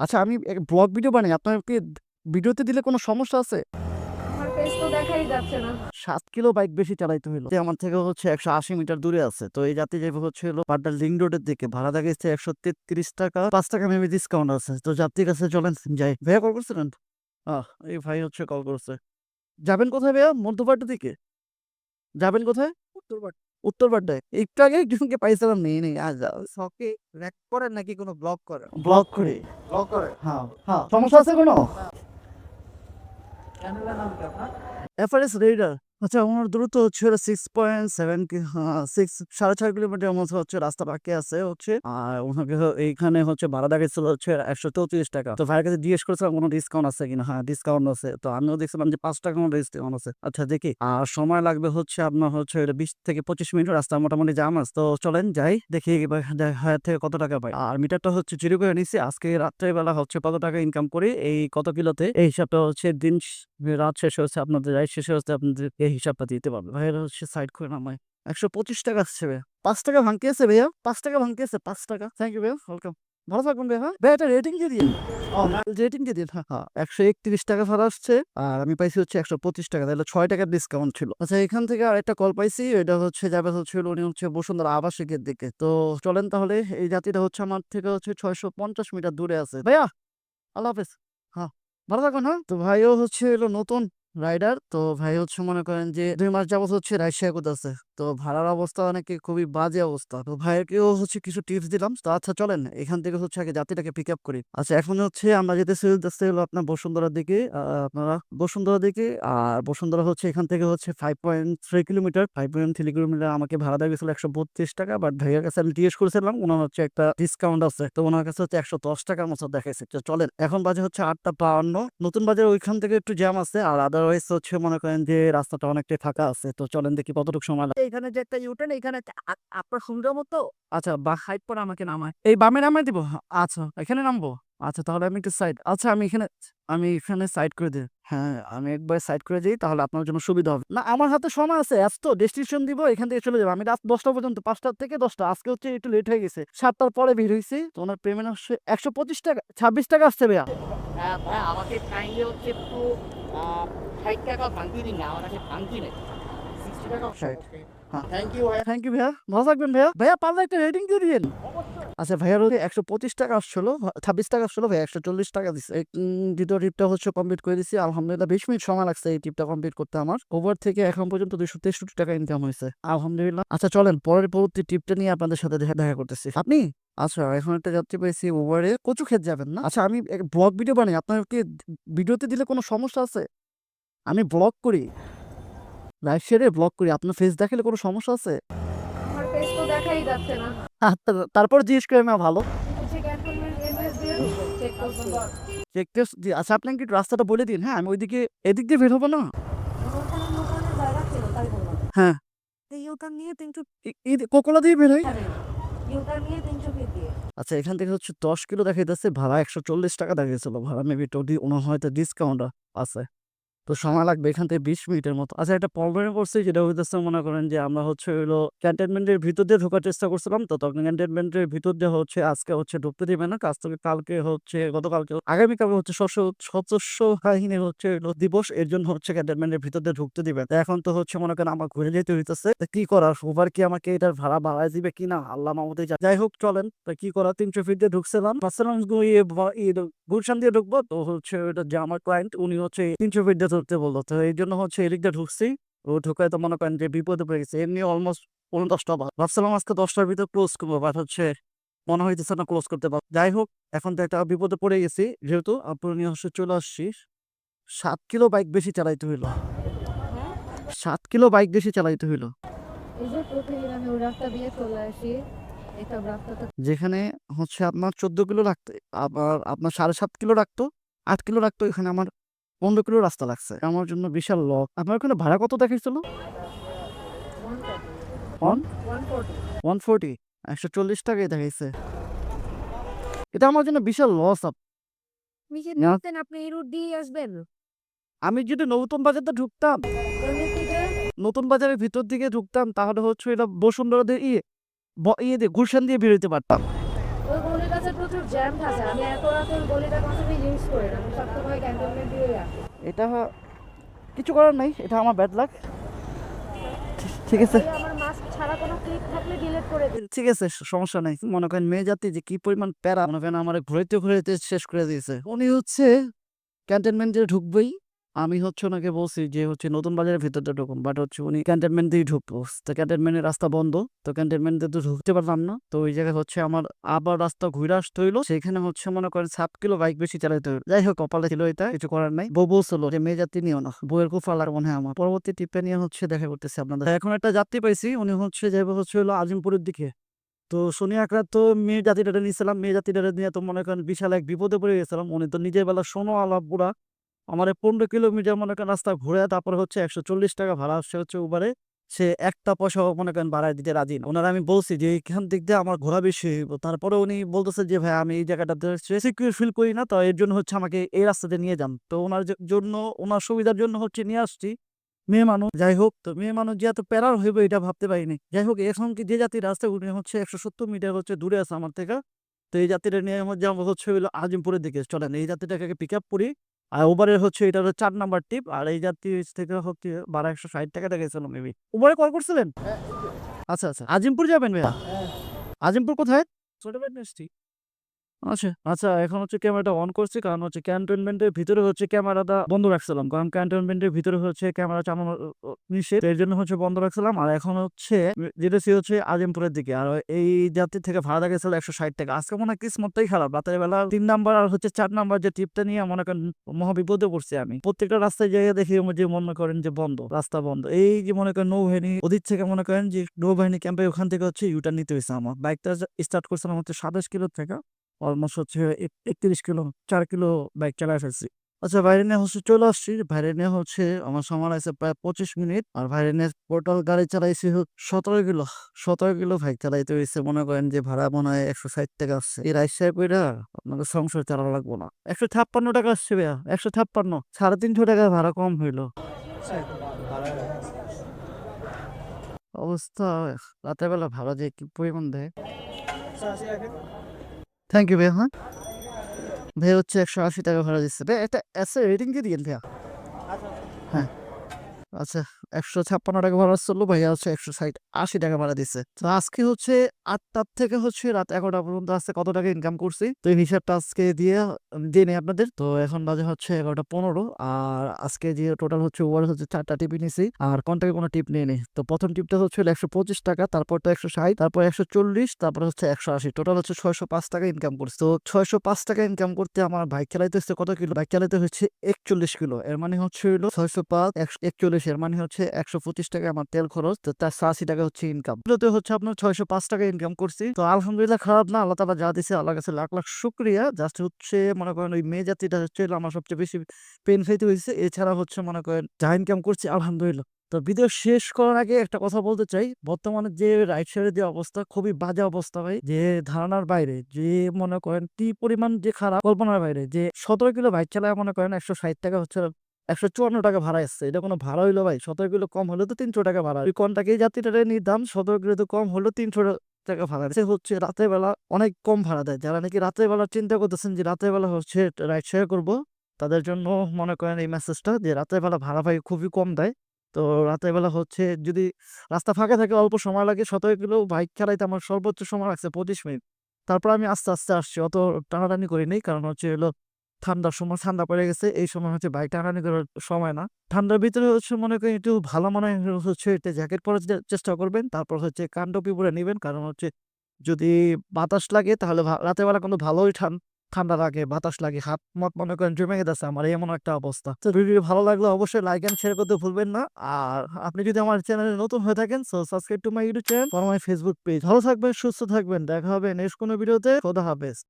আচ্ছা আমি blog video বানাই। আপনার কি ভিডিওতে দিলে কোনো সমস্যা আছে? সাত কিলো বাইক বেশি চালাইতে হইল। আমার থেকে হচ্ছে একশো আশি মিটার দূরে আছে। তো এই যাত্রী যাবে হচ্ছে হলো পাড্ডা লিং রোডের দিকে। ভাড়া দেখাচ্ছে একশো তেত্রিশ টাকা। পাঁচ টাকা মেবি ডিসকাউন্ট আছে। তো যাত্রীর কাছে চলেন যাই। ভাইয়া কল করছিলেন? আহ এই ভাই হচ্ছে কল করছে। যাবেন কোথায় ভাইয়া? মধ্যপাড়ার দিকে? যাবেন কোথায়? উত্তরপাড় উত্তরপাড়ায় একটু আগে একজনকে পাইছিলাম নেই নেই আজ শখে র্যাক করেন নাকি কোনো ব্লগ করে ব্লক করে। ব্লগ করে হ্যাঁ হ্যাঁ। সমস্যা আছে কোনো? এফআরএস রেডার আচ্ছা আমার দ্রুত হচ্ছে সিক্স পয়েন্ট সেভেন সিক্স সাড়ে ছয় কিলোমিটার মতো হচ্ছে রাস্তা বাকি আছে হচ্ছে। আর ওনাকে এইখানে হচ্ছে ভাড়া দেখাচ্ছিল হচ্ছে একশো চৌত্রিশ টাকা। তো ভাইয়ের কাছে জিজ্ঞেস করেছিলাম, কোনো ডিসকাউন্ট আছে কিনা? হ্যাঁ ডিসকাউন্ট আছে। তো আমিও দেখছিলাম যে পাঁচ টাকা মতো ডিসকাউন্ট আছে। আচ্ছা দেখি। আর সময় লাগবে হচ্ছে আপনার হচ্ছে বিশ থেকে পঁচিশ মিনিট রাস্তা মোটামুটি জাম আছে। তো চলেন যাই, দেখি এবার যা- হায়ার থেকে কত টাকা পাই। আর মিটারটা হচ্ছে চুরি করে নিছি। আজকে রাত্রেবেলা হচ্ছে কত টাকা ইনকাম করি? এই কত কিলোতে? এই হিসাবটা হচ্ছে দিন রাত শেষ হচ্ছে আপনাদের, রাত শেষ হচ্ছে আপনাদের হিসাবটা দিতে পারবে। ভাইয়েরা হচ্ছে সাইড করে নামায় একশো পঁচিশ টাকা আসছে ভাইয়া। পাঁচ টাকা ভাঙকে আছে ভাইয়া। পাঁচ টাকা ভাঙকে আছে, পাঁচ টাকা। থ্যাংক ইউ ভাইয়া ওয়েলকাম ভালো থাকবেন ভাইয়া হ্যাঁ? ভাইয়া এটা রেটিং দিয়ে দিন। রেটিং দিয়ে দিন হ্যাঁ। হ্যাঁ একশো একত্রিশ টাকা ভাড়া আসছে, আর আমি পাইছি হচ্ছে একশো পঁচিশ টাকা, তাহলে ছয় টাকার ডিসকাউন্ট ছিল। আচ্ছা এখান থেকে আর একটা কল পাইছি, এটা হচ্ছে যাবে হচ্ছে উনি হচ্ছে বসুন্ধরা আবাসিকের দিকে। তো চলেন তাহলে, এই জাতিটা হচ্ছে আমার থেকে হচ্ছে ছয়শো পঞ্চাশ মিটার দূরে আছে। ভাইয়া, আল্লাহ হাফেজ। হ্যাঁ ভালো থাকুন হ্যাঁ? তো ভাইও হচ্ছে এলো নতুন রাইডার। তো ভাই হচ্ছে মনে করেন যে দুই মাস যাবত হচ্ছে রাইড শেয়ার করতেছে। তো ভাড়ার অবস্থা অনেকে খুবই বাজে অবস্থা। তো ভাইকেও হচ্ছে কিছু টিপস দিলাম। তো আচ্ছা চলেন। এখান থেকে হচ্ছে আগে জাতিটাকে পিক আপ করি। আচ্ছা এখন হচ্ছে আমরা যেতে যেতে হলো আপনার বসুন্ধরার দিকে। আপনারা বসুন্ধরার দিকে। আর বসুন্ধরা হচ্ছে এখান থেকে হচ্ছে five point three kilometre five point three kilometre আমাকে ভাড়া দেওয়া গেছিল একশো বত্রিশ টাকা। বাট ভাইয়ের কাছে আমি জিজ্ঞেস করেছিলাম ওনার হচ্ছে একটা ডিসকাউন্ট আছে। তো ওনার কাছে হচ্ছে একশো দশ টাকার মতো দেখাইছে। তো চলেন, এখন বাজে হচ্ছে আটটা বাউন্ন নতুন বাজার ওইখান থেকে একটু জ্যাম আছে। আর আদারওয়াইজ হচ্ছে মনে করেন যে রাস্তাটা অনেকটাই ফাঁকা আছে। তো চলেন দেখি কতটুকু সময় লাগে। এখানে যে একটা ইউটার্ন এখানে আপনার সুন্দর মতো আচ্ছা বা হাইট পরে আমাকে নামায়। এই বামে নামায় দিব? আচ্ছা এখানে নামবো? আচ্ছা তাহলে আমি একটু সাইড আচ্ছা আমি এখানে আমি এখানে সাইড করে দিই। হ্যাঁ আমি একবার সাইড করে দিই তাহলে আপনার জন্য সুবিধা হবে। না আমার হাতে সময় আছে আজ তো ডেস্টিনেশন দিব এখান থেকে চলে যাব। আমি রাত দশটা পর্যন্ত পাঁচটা থেকে দশটা আজকে হচ্ছে একটু লেট হয়ে গেছে। সাতটার পরে ভিড় হয়েছে তো ওনার পেমেন্ট আসছে একশো পঁচিশ টাকা ছাব্বিশ টাকা আসছে ভাইয়া। হ্যাঁ ভাই আমাকে কাইন্ডলি হচ্ছে একটু ষাট টাকা ভাঙতি দিন না আমার কাছে ভাঙতি নেই সিক্সটি টাকা 60 হ্যাঁ। থ্যাংক ইউ থ্যাংক ইউ ভাইয়া। ভালো থাকবেন ভাইয়া। ভাইয়া পারলে একটা রেটিং দিয়ে দিন আচ্ছা ভাইয়ার হচ্ছে একশো পঁচিশ টাকা আসছিল ছাব্বিশ টাকা আসছিল ভাই একশো চল্লিশ টাকা দিচ্ছে দ্বিতীয় ট্রিপটা হচ্ছে কমপ্লিট করে দিচ্ছি আলহামদুলিল্লাহ বিশ মিনিট সময় লাগছে এই ট্রিপটা কমপ্লিট করতে আমার। ওভার থেকে এখন পর্যন্ত দুশো তেষট্টি টাকা ইনকাম হয়েছে। আলহামদুলিল্লাহ। আচ্ছা চলেন পরের পরবর্তী ট্রিপটা নিয়ে আপনাদের সাথে দেখা দেখা করতেছি। আপনি? আচ্ছা এখন একটা যাত্রী পেয়েছি ওভারে কচু খেত যাবেন না? আচ্ছা আমি ব্লগ ভিডিও বানাই। আপনার কি ভিডিওতে দিলে কোনো সমস্যা আছে? আমি ব্লগ করি। লাইভ শেয়ারে ব্লগ করি। আপনার ফেস দেখালে কোনো সমস্যা আছে? আমার ফেস তো দেখাই যাচ্ছে না। আচ্ছা, তারপর জিজ্ঞেস করে না ভালো। চেক টেস্ট আচ্ছা আপনি কি রাস্তাটা বলে দিন হ্যাঁ? আমি ওইদিকে এদিক দিয়ে বের হব না? হ্যাঁ। কোকোলা দিয়ে বের ফিট দিয়ে। আচ্ছা এখান থেকে হচ্ছে দশ কিলো দেখাইতেছে ভাড়া একশো চল্লিশ টাকা দেখাইছিল। ভাড়া মেবি টোটি ওনার হয়তো ডিসকাউন্ট আছে। তো সময় লাগবে এখান থেকে বিশ মিনিটের মতো। আচ্ছা একটা প্রবলেমে পড়ছি যেটা হইতেছে মনে করেন যে আমরা হচ্ছে হইল ক্যান্টনমেন্টের ভিতর দিয়ে ঢোকার চেষ্টা করছিলাম। তো তখন ক্যান্টনমেন্টের ভিতর দিয়ে হচ্ছে আজকে হচ্ছে ঢুকতে দিবে না। কাজ থেকে কালকে হচ্ছে, গতকালকে আগামীকালকে হচ্ছে শস্য সদস্য হইল দিবস। এর জন্য হচ্ছে ক্যান্টনমেন্টের ভিতর দিয়ে ঢুকতে দিবে। এখন তো হচ্ছে মনে করেন আমার ঘুরে যেতে হইতেছে। কি করার? ওভার কি আমাকে এটার ভাড়া বাড়ায় দিবে কিনা? আল্লাহ মামুদে যাই হোক চলেন। তা কি করার? তিনশো ফিট দিয়ে ঢুকছিলাম। গুলশান দিয়ে ঢুকবো। তো হচ্ছে যে আমার ক্লায়েন্ট উনি হচ্ছে তিনশো ফিট দিয়ে ধরতে বলল। তো এই জন্য হচ্ছে এদিক দিয়ে ঢুকছি। ও ঢুকায় তো মনে করেন যে বিপদে পড়ে গেছে। এমনি অলমোস্ট পনেরো দশটা বাদ ভাবছিলাম আজকে দশটার ভিতরে ক্লোজ করব বাট হচ্ছে মনে হইতেছে না ক্লোজ করতে পারব। যাই হোক, এখন তো একটা বিপদে পড়ে গেছি। যেহেতু আপনি হচ্ছে চলে আসছি, সাত কিলো বাইক বেশি চালাইতে হইল। সাত কিলো বাইক বেশি চালাইতে হইল। যেখানে হচ্ছে আপনার চোদ্দ কিলো রাখতে, আবার আপনার সাড়ে সাত কিলো রাখতো, আট কিলো রাখতো, এখানে আমার পনেরো কিলো রাস্তা লাগছে। আমার জন্য বিশাল লক। আপনার ওখানে ভাড়া কত দেখাইছিল? ওয়ান ফোর্টি একশো চল্লিশ টাকায় দেখাইছে। এটা আমার জন্য বিশাল লস আপনি এই রুট দিয়ে আসবেন। আমি যদি নতুন বাজারটা ঢুকতাম নতুন বাজারের ভিতর দিকে ঢুকতাম তাহলে হচ্ছে এটা বসুন্ধরা দিয়ে ইয়ে ইয়ে দিয়ে গুলশান দিয়ে বেরোতে পারতাম। প্রচুর জ্যাম থাকে আমি এত রাতে গলিটা ইউজ করি না। সবসময় ক্যান্টনমেন্ট দিয়ে রাখি। এটা কিছু করার নাই এটা আমার ব্যাড লাক ঠিক আছে। ঠিক আছে সমস্যা নাই। মনে করেন মেয়ে জাতি যে কি পরিমাণ প্যারা মনে করেন আমার ঘুরাইতে ঘুরাইতে শেষ করে দিয়েছে। উনি হচ্ছে ক্যান্টনমেন্ট ঢুকবেই। আমি হচ্ছে ওনাকে বলছি যে, হচ্ছে নতুন বাজারের ভিতরটা ঢুকুন। বাট হচ্ছে উনি ক্যান্টনমেন্ট দিয়ে ঢুকবো। তো ক্যান্টনমেন্টের রাস্তা বন্ধ। তো ক্যান্টনমেন্ট দিয়ে তো ঢুকতে পারলাম না। তো ওই জায়গায় হচ্ছে আমার আবার রাস্তা ঘুরে আসতে হইল। সেখানে হচ্ছে মনে করেন সাত কিলো বাইক বেশি চালাইতে হইল। যাই হোক, কপালে ছিল এটা, কিছু করার নাই। বউ বলছিল যে, মেয়ে যাত্রী নিও না। বউয়ের খুব ফালার মনে হয় আমার। পরবর্তী টিপে নিয়ে হচ্ছে দেখা করতেছি আপনাদের। এখন একটা যাত্রী পাইছি। উনি হচ্ছে যাবে হচ্ছে হলো আজিমপুরের দিকে। তো শনি আকরাত তো মেয়ে জাতিটা নিয়েছিলাম। মেয়ে জাতিটা নিয়ে তো মনে করেন বিশাল এক বিপদে পড়ে গেছিলাম। উনি তো নিজের বেলা সোনো আলাপ বুড়া। আমার পনেরো কিলোমিটার মনে করেন রাস্তা ঘুরে তারপরে হচ্ছে একশো চল্লিশ টাকা ভাড়া আসছে হচ্ছে উবারে সে একটা পয়সাও মনে করেন বাড়ায় দিতে রাজি না। ওনার আমি বলছি যে এইখান দিক দিয়ে আমার ঘোরা বেশি হইব। তারপরে উনি বলতেছে যে, ভাই, আমি এই জায়গাটাতে সিকিউর ফিল করি না, তো এর জন্য হচ্ছে আমাকে এই রাস্তাতে নিয়ে যান। তো ওনার জন্য, ওনার সুবিধার জন্য হচ্ছে নিয়ে আসছি। মেয়ে মানুষ, যাই হোক, তো মেয়ে মানুষ যে এত প্যারার হইবে এটা ভাবতে পারিনি। যাই হোক, এখন কি যে জাতির রাস্তা উনি হচ্ছে একশো সত্তর মিটার হচ্ছে দূরে আছে আমার থেকে। তো এই জাতিটা নিয়ে আমার যাব হচ্ছে হইল আজিমপুরের দিকে। চলেন, এই জাতিটাকে পিক আপ করি। আর ওভারের হচ্ছে এটা হচ্ছে চার নাম্বার টিপ আর এই জাতীয় থেকে হচ্ছে বারো একশো ষাট টাকা দেখেছিল মেবি ওভারে কল করছিলেন? আচ্ছা আচ্ছা। আজিমপুর যাবেন ভাইয়া? আজিমপুর কোথায়? ছোট আচ্ছা আচ্ছা এখন হচ্ছে ক্যামেরাটা অন করছি। কারণ হচ্ছে ক্যান্টনমেন্টের ভিতরে হচ্ছে ক্যামেরাটা বন্ধ রাখছিলাম। কারণ ক্যান্টনমেন্টের ভিতরে হচ্ছে ক্যামেরা চালানো নিষেধ। এর জন্য হচ্ছে বন্ধ রাখছিলাম। আর এখন হচ্ছে যেতেছি হচ্ছে আজিমপুরের দিকে। আর এই যাত্রী থেকে ভাড়া গেছিল একশো ষাট টাকা। আজকে মনে হয় কিসমতটাই খারাপ। রাতের বেলা তিন নাম্বার আর হচ্ছে চার নাম্বার যে টিপটা নিয়ে মনে করেন মহাবিপদে পড়ছি আমি। প্রত্যেকটা রাস্তায় জায়গায় দেখি যে মনে করেন যে বন্ধ, রাস্তা বন্ধ। এই যে মনে করেন নৌবাহিনী, ওদিক থেকে মনে করেন যে নৌবাহিনী ক্যাম্পে ওখান থেকে হচ্ছে ইউটার নিতে হয়েছে আমার। বাইকটা স্টার্ট করছিলাম হচ্ছে সাতাশ কিলো থেকে। অলমোস্ট হচ্ছে এক- একত্রিশ কিলো, চার কিলো বাইক চালায় ফেলছি। আচ্ছা বাইরে নিয়ে হচ্ছে চলে আসছি। বাইরে নিয়ে হচ্ছে আমার সময় আছে প্রায় পঁচিশ মিনিট। আর বাইরে নিয়ে টোটাল গাড়ি চালাইছি সতেরো কিলো। সতেরো কিলো বাইক চালাইতে হয়েছে মনে করেন যে ভাড়া মনে হয় একশো ষাট টাকা আসছে। এই রাইস কইরা আপনাকে সংসার চালা লাগবো না। একশো ছাপ্পান্ন টাকা আসছে ভাইয়া। একশো ছাপ্পান্ন। সাড়ে তিনশো টাকা ভাড়া কম হইল। অবস্থা, রাতের বেলা ভাড়া যে কি পরিমাণ দেয়? থ্যাংক ইউ ভাইয়া হ্যাঁ? ভাই হচ্ছে একশো আশি টাকা ভাড়া দিচ্ছে। ভাই একটা এসে রেটিং দিয়ে দিয়েন, ভাইয়া। হ্যাঁ। আচ্ছা। একশো ছাপ্পান্ন টাকা ভাড়া চলল, ভাইয়া হচ্ছে একশো ষাট, আশি টাকা ভাড়া দিচ্ছে তো আজকে হচ্ছে আটটার থেকে হচ্ছে রাত এগারোটা পর্যন্ত আজকে কত টাকা ইনকাম করছি? তো এই হিসাবটা আজকে দিয়ে দিয়ে নেই আপনাদের। তো এখন বাজে হচ্ছে এগারোটা পনেরো, আর আজকে যে টোটাল হচ্ছে ওভার হচ্ছে চারটা টিপ নিয়েছি আর কন্টাক্টে কোনো টিপ নিয়ে নেই তো প্রথম টিপটা হচ্ছে একশো পঁচিশ টাকা, তারপর তো একশো ষাট, তারপর একশো চল্লিশ, তারপর হচ্ছে একশো আশি। টোটাল হচ্ছে ছয়শো পাঁচ টাকা ইনকাম করছি। তো ছয়শো পাঁচ টাকা ইনকাম করতে আমার বাইক চালাইতে হচ্ছে কত কিলো? বাইক চালাইতে হচ্ছে একচল্লিশ কিলো। এর মানে হচ্ছে ছয়শো পাঁচ, একশো একচল্লিশ, এর মানে হচ্ছে একশো পঁচিশ টাকা আমার তেল খরচ, তো তার আশি টাকা হচ্ছে ইনকাম তো হচ্ছে আপনার ছয়শো পাঁচ টাকা ইনকাম করছি। তো আলহামদুলিল্লাহ খারাপ না, আল্লাহ তালা যা দিছে আল্লাহ কাছে লাখ লাখ শুক্রিয়া। জাস্ট হচ্ছে মনে করেন ওই মেয়ে জাতিটা হচ্ছে আমার সবচেয়ে বেশি পেন খাইতে হয়েছে। এছাড়া হচ্ছে মনে করেন যা ইনকাম করছি আলহামদুলিল্লাহ। তো ভিডিও শেষ করার আগে একটা কথা বলতে চাই। বর্তমানে যে রাইট সাইডের যে অবস্থা, খুবই বাজে অবস্থা ভাই। যে ধারণার বাইরে, যে মনে করেন কি পরিমাণ যে খারাপ, কল্পনার বাইরে, যে সতেরো কিলো বাইক চালায় মনে করেন একশো ষাট টাকা হচ্ছে একশো চুয়ান্ন টাকা ভাড়া এসছে। এটা কোনো ভাড়া হইল ভাই? সতেরো কিলো কম হলে তো তিনশো টাকা ভাড়া। ওই কন্টাকে যাত্রীটা নিয়ে দাম সতেরো কিলো তো কম হলো তিনশো টাকা ভাড়া। সে হচ্ছে রাতের বেলা অনেক কম ভাড়া দেয়। যারা নাকি রাতের বেলা চিন্তা করতেছেন যে রাতের বেলা হচ্ছে রাইড শেয়ার করব, তাদের জন্য মনে করেন এই মেসেজটা যে রাতের বেলা ভাড়া ভাই খুবই কম দেয়। তো রাতের বেলা হচ্ছে যদি রাস্তা ফাঁকা থাকে, অল্প সময় লাগে সতেরো কিলো বাইক চালাইতে আমার সর্বোচ্চ সময় লাগছে পঁচিশ মিনিট। তারপর আমি আস্তে আস্তে আসছি। অত টানাটানি করিনি কারণ হচ্ছে হলো ঠান্ডার সময় ঠান্ডা পড়ে গেছে, এই সময় হচ্ছে বাইক টানাটানি করার সময় না। ঠান্ডার ভিতরে হচ্ছে মনে করেন একটু ভালো মনে হচ্ছে একটা জ্যাকেট পরার চেষ্টা করবেন, তারপর হচ্ছে কান পরে নেবেন। কারণ হচ্ছে যদি বাতাস লাগে তাহলে ভা- রাতের বেলা কিন্তু ভালোই ঠান- ঠান্ডা লাগে, বাতাস লাগে, হাত মত মনে করেন জমে গেছে আমার, এমন একটা অবস্থা। তো ভিডিও ভালো লাগলে অবশ্যই লাইক এন্ড শেয়ার করতে ভুলবেন না। আর আপনি যদি আমার চ্যানেলে নতুন হয়ে থাকেন so subscribe to my YouTube channel for my Facebook page ভালো থাকবেন, সুস্থ থাকবেন, দেখা হবে নেক্সট কোনো ভিডিওতে খোদা হাফেজ।